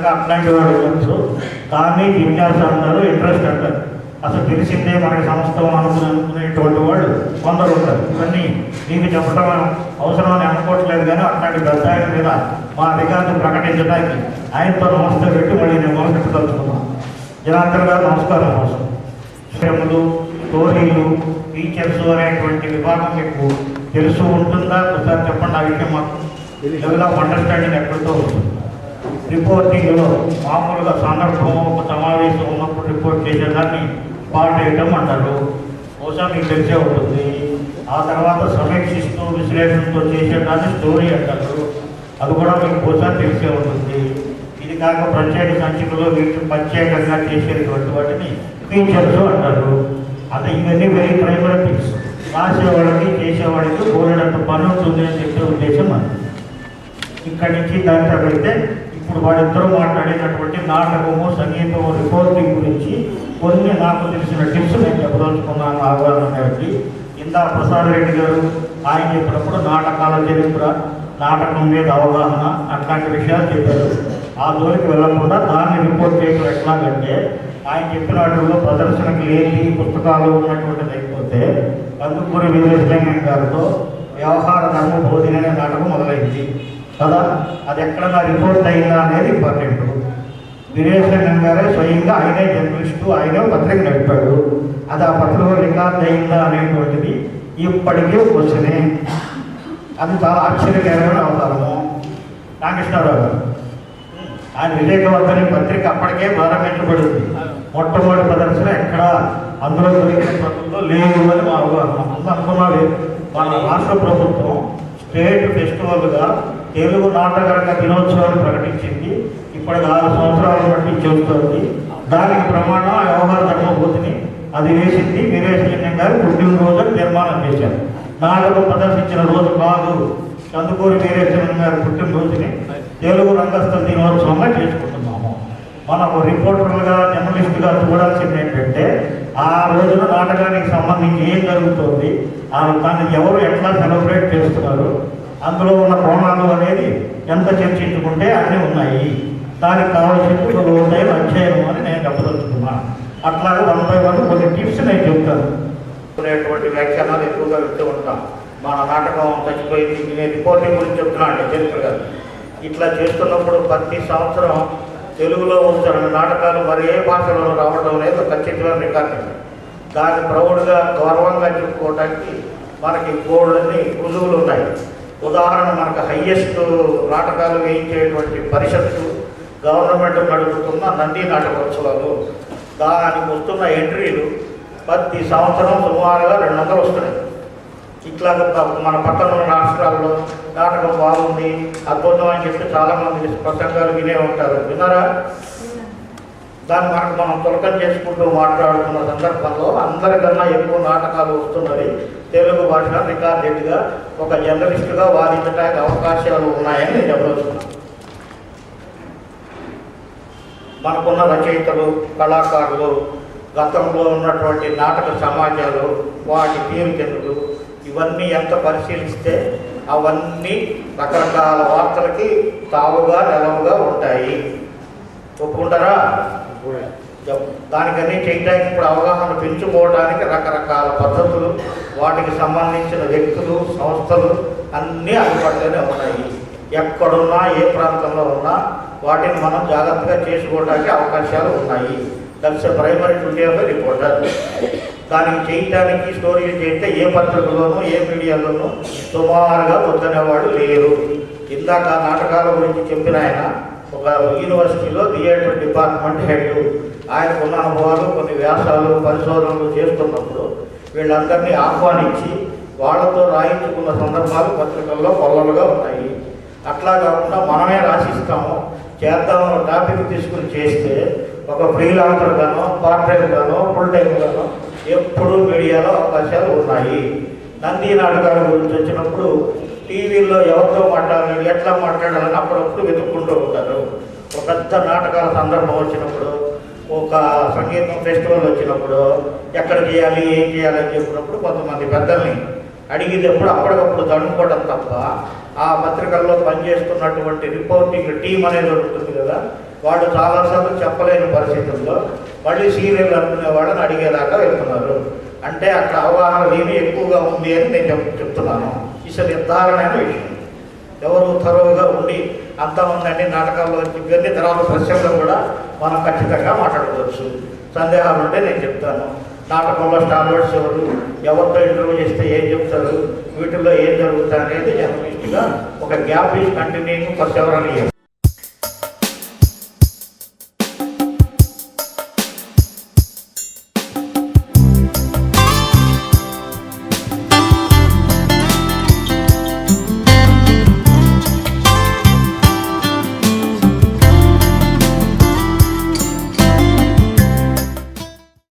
అట్లాంటి వాడు ఉండొచ్చు. కానీ జిజ్ఞాస అంటారు ఇంట్రెస్ట్ అంటారు. అసలు తెలిసిందే మనకి సంస్థం అనుకుని అనుకునేటువంటి వాళ్ళు కొందరు ఉంటారు. ఇవన్నీ మీకు చెప్పడం అవసరం అని అనుకోవట్లేదు కానీ అట్లాంటి పెద్ద ఆయన మీద మా అధికారులు ప్రకటించడానికి ఆయనతో నమస్తే పెట్టి మళ్ళీ నేను మొదలు కలుసుకున్నాను జనార్దన్ గారు నమస్కారం కోసం. శ్రమలు స్టోరీలు ఫీచర్స్ అనేటువంటి విభాగం మీకు తెలుసు ఉంటుందా? ఒకసారి చెప్పండి ఆ విషయం మాకు. లెవెల్ ఆఫ్ అండర్స్టాండింగ్ ఎక్కడితో ఉంటుంది రిపోర్టింగ్లో మామూలుగా సందర్భం ఒక సమావేశం ఉన్నప్పుడు రిపోర్ట్ చేసేదాన్ని పార్ట్ వేయటం అంటారు. బహుశా మీకు తెలిసే ఉంటుంది. ఆ తర్వాత సమీక్షిస్తూ విశ్లేషణతో చేసేదాన్ని స్టోరీ అంటారు. అది కూడా మీకు బహుశా తెలిసే ఉంటుంది. ఇది కాక ప్రత్యేక సంచికలో వీటిని ప్రత్యేకంగా చేసేటువంటి వాటిని ఫీచర్స్ అంటారు. అంటే ఇవన్నీ వెరీ ప్రైమరీ థింగ్స్ రాసేవాడికి చేసేవాడికి బోలెడంత పని ఉంటుంది అని చెప్పే ఉద్దేశం అది. ఇక్కడి నుంచి దాని పెడితే ఇప్పుడు వాళ్ళిద్దరూ మాట్లాడేటటువంటి నాటకము సంగీతము రిపోర్టింగ్ గురించి కొన్ని నాకు తెలిసిన టిప్స్ నేను చెప్పదలుచుకున్నాను అవగాహన గారికి ఇందా ప్రసాద్ రెడ్డి గారు ఆయన చెప్పినప్పుడు నాటకాల చరిత్ర నాటకం మీద అవగాహన అట్లాంటి విషయాలు చెప్పారు. ఆ జోలికి వెళ్ళకుండా దాన్ని రిపోర్ట్ చేయడం ఎట్లాగంటే ఆయన చెప్పిన వాటిలో ప్రదర్శనకు లేని పుస్తకాలు ఉన్నటువంటిది అయిపోతే కందుకూరి వీరేశలింగం గారితో వ్యవహార ధర్మ బోధిన నాటకం మొదలైంది. కదా? అది ఎక్కడ రిపోర్ట్ అయిందా అనేది ఇంపార్టెంట్. వీరేశలింగం గారే స్వయంగా ఆయనే జర్నలిస్టు ఆయనే పత్రిక నడిపాడు. అది ఆ పత్రికలో రికార్డ్ అయిందా అనేటువంటిది ఇప్పటికే క్వశ్చనే. అది చాలా ఆశ్చర్యకరమైన అవతారము. రామకృష్ణారావు గారు. ఆయన వివేకవర్ధని పత్రిక అప్పటికే ప్రారంభించబడింది మొట్టమొదటి ప్రదర్శన ఎక్కడ అందులో దొరికిన ప్రతుల్లో లేవు అని మా అవగాహన ముందు అనుకున్నది మన రాష్ట్ర ప్రభుత్వం స్టేట్ ఫెస్టివల్గా తెలుగు నాటకరంగ దినోత్సవాన్ని ప్రకటించింది. ఇప్పటికి ఆరు సంవత్సరాల బట్టి చేస్తుంది. దానికి ప్రమాణం వ్యవహార ధర్మభూతిని అది వేసింది వీరేశలింగం గారు పుట్టినరోజు నిర్మాణం చేశారు. నాటకం ప్రదర్శించిన రోజు కాదు కందుకూరి వీరేశలింగం గారి పుట్టినరోజుని తెలుగు రంగస్థల దినోత్సవంగా చేసుకుంటున్నాము. మనం రిపోర్టర్లుగా జర్నలిస్టుగా చూడాల్సింది ఏంటంటే ఆ రోజున నాటకానికి సంబంధించి ఏం జరుగుతుంది ఆ దాన్ని ఎవరు ఎట్లా సెలబ్రేట్ చేస్తున్నారు అందులో ఉన్న కోణాలు అనేది ఎంత చర్చించుకుంటే అన్నీ ఉన్నాయి. దానికి కావాల్సింది ఉన్నాయి అధ్యయనం అని నేను చెప్పదలుచుకున్నాను అట్లాగే వన్ బై వన్ కొన్ని టిప్స్ నేను చెప్తాను. అనేటువంటి వ్యాఖ్యానాలు ఎక్కువగా వింటూ ఉంటాం. మన నాటకం చచ్చిపోయింది. నేను రిపోర్టింగ్ గురించి చెప్తున్నాను చరిత్ర గారు ఇట్లా చేస్తున్నప్పుడు ప్రతి సంవత్సరం తెలుగులో వస్తున్న నాటకాలు మరి ఏ భాషలో రావడం లేదు ఖచ్చితమైన రికార్డు. దాన్ని ప్రౌడ్గా గౌరవంగా చెప్పుకోవడానికి మనకి బోర్డులన్నీ రుజువులు ఉన్నాయి. ఉదాహరణ మనకు హయ్యెస్ట్ నాటకాలు వేయించేటువంటి పరిషత్తు గవర్నమెంట్ నడుపుతున్న నంది నాటకోత్సవాలు. దానికి వస్తున్న ఎంట్రీలు ప్రతి సంవత్సరం సుమారుగా రెండు వందలు వస్తున్నాయి. ఇట్లా మన పట్టణ రాష్ట్రాల్లో నాటకం బాగుంది అద్భుతం అని చెప్పి చాలామంది ప్రసంగాలు వినే ఉంటారు. విన్నారా? దాన్ని మనకు మనం తులకం చేసుకుంటూ మాట్లాడుతున్న సందర్భంలో అందరికన్నా ఎక్కువ నాటకాలు వస్తున్నవి తెలుగు భాష రికార్డెడ్గా ఒక జర్నలిస్టుగా వాదించడానికి అవకాశాలు ఉన్నాయని నేను చెప్పదలుచుకున్నాను మనకున్న రచయితలు కళాకారులు గతంలో ఉన్నటువంటి నాటక సమాజాలు వాటి తీరుకెన్నులు ఇవన్నీ ఎంత పరిశీలిస్తే అవన్నీ రకరకాల వార్తలకి తావుగా నిలవుగా ఉంటాయి. ఒప్పుకుంటారా? దానికన్నీ చేయడానికి ఇప్పుడు అవగాహన పెంచుకోవడానికి రకరకాల పద్ధతులు వాటికి సంబంధించిన వ్యక్తులు సంస్థలు అన్నీ అందుబాటులోనే ఉన్నాయి. ఎక్కడున్నా ఏ ప్రాంతంలో ఉన్నా వాటిని మనం జాగ్రత్తగా చేసుకోవడానికి అవకాశాలు ఉన్నాయి. That's primary duty of reporter దానికి చేయటానికి స్టోరీలు చేస్తే ఏ పత్రికలోనూ ఏ మీడియాలోనూ సుమారుగా వద్దనేవాడు లేరు. ఇందాక నాటకాల గురించి చెప్పిన ఆయన ఒక యూనివర్సిటీలో థియేటర్ డిపార్ట్మెంట్ హెడ్. ఉన్న అనుభవాలు కొన్ని వ్యాసాలు పరిశోధనలు చేస్తున్నప్పుడు వీళ్ళందరినీ ఆహ్వానించి వాళ్ళతో రాయించుకున్న సందర్భాలు పత్రికల్లో కొల్లలుగా ఉన్నాయి. అట్లా కాకుండా మనమే రాసిస్తాము చేద్దామన్న టాపిక్ తీసుకుని చేస్తే ఒక ఫ్రీలాన్సర్ గానో పార్ట్ టైం గానో ఫుల్ టైం గానో ఎప్పుడు మీడియాలో అవకాశాలు ఉన్నాయి. నంది నాటకాల గురించి వచ్చినప్పుడు టీవీల్లో ఎవరితో మాట్లాడాలి ఎట్లా మాట్లాడాలని అప్పుడప్పుడు వెతుక్కుంటూ ఉంటారు. ఒక పెద్ద నాటకాల సందర్భం వచ్చినప్పుడు ఒక సంగీతం ఫెస్టివల్ వచ్చినప్పుడు ఎక్కడ చేయాలి ఏం చేయాలి అని చెప్పినప్పుడు కొంతమంది పెద్దల్ని అడిగినప్పుడు అప్పటికప్పుడు తడుముకోవడం తప్ప ఆ పత్రికల్లో పనిచేస్తున్నటువంటి రిపోర్టింగ్ టీం అనేది ఉంటుంది కదా వాళ్ళు చాలాసార్లు చెప్పలేని పరిస్థితుల్లో మళ్ళీ సీరియల్ అనుకునే వాళ్ళని అడిగేదాకా వెళ్తున్నారు. అంటే అక్కడ అవగాహన ఏమీ ఎక్కువగా ఉంది అని నేను చెప్ చెప్తున్నాను. ఇది నిర్ధారణమైన విషయం. ఎవరు తరువుగా ఉండి అంతమంది అన్ని నాటకాల్లో ఇవన్నీ తర్వాత ప్రశ్నలో కూడా మనం ఖచ్చితంగా మాట్లాడుకోవచ్చు. సందేహాలు ఉంటే నేను చెప్తాను. నాటకంలో స్టాండర్డ్స్ ఎవరు? ఎవరితో ఇంటర్వ్యూ చేస్తే ఏం చెప్తారు? వీటిల్లో ఏం జరుగుతుంది అనేది జర్నలిస్ట్గా ఒక gap is continuing for several years.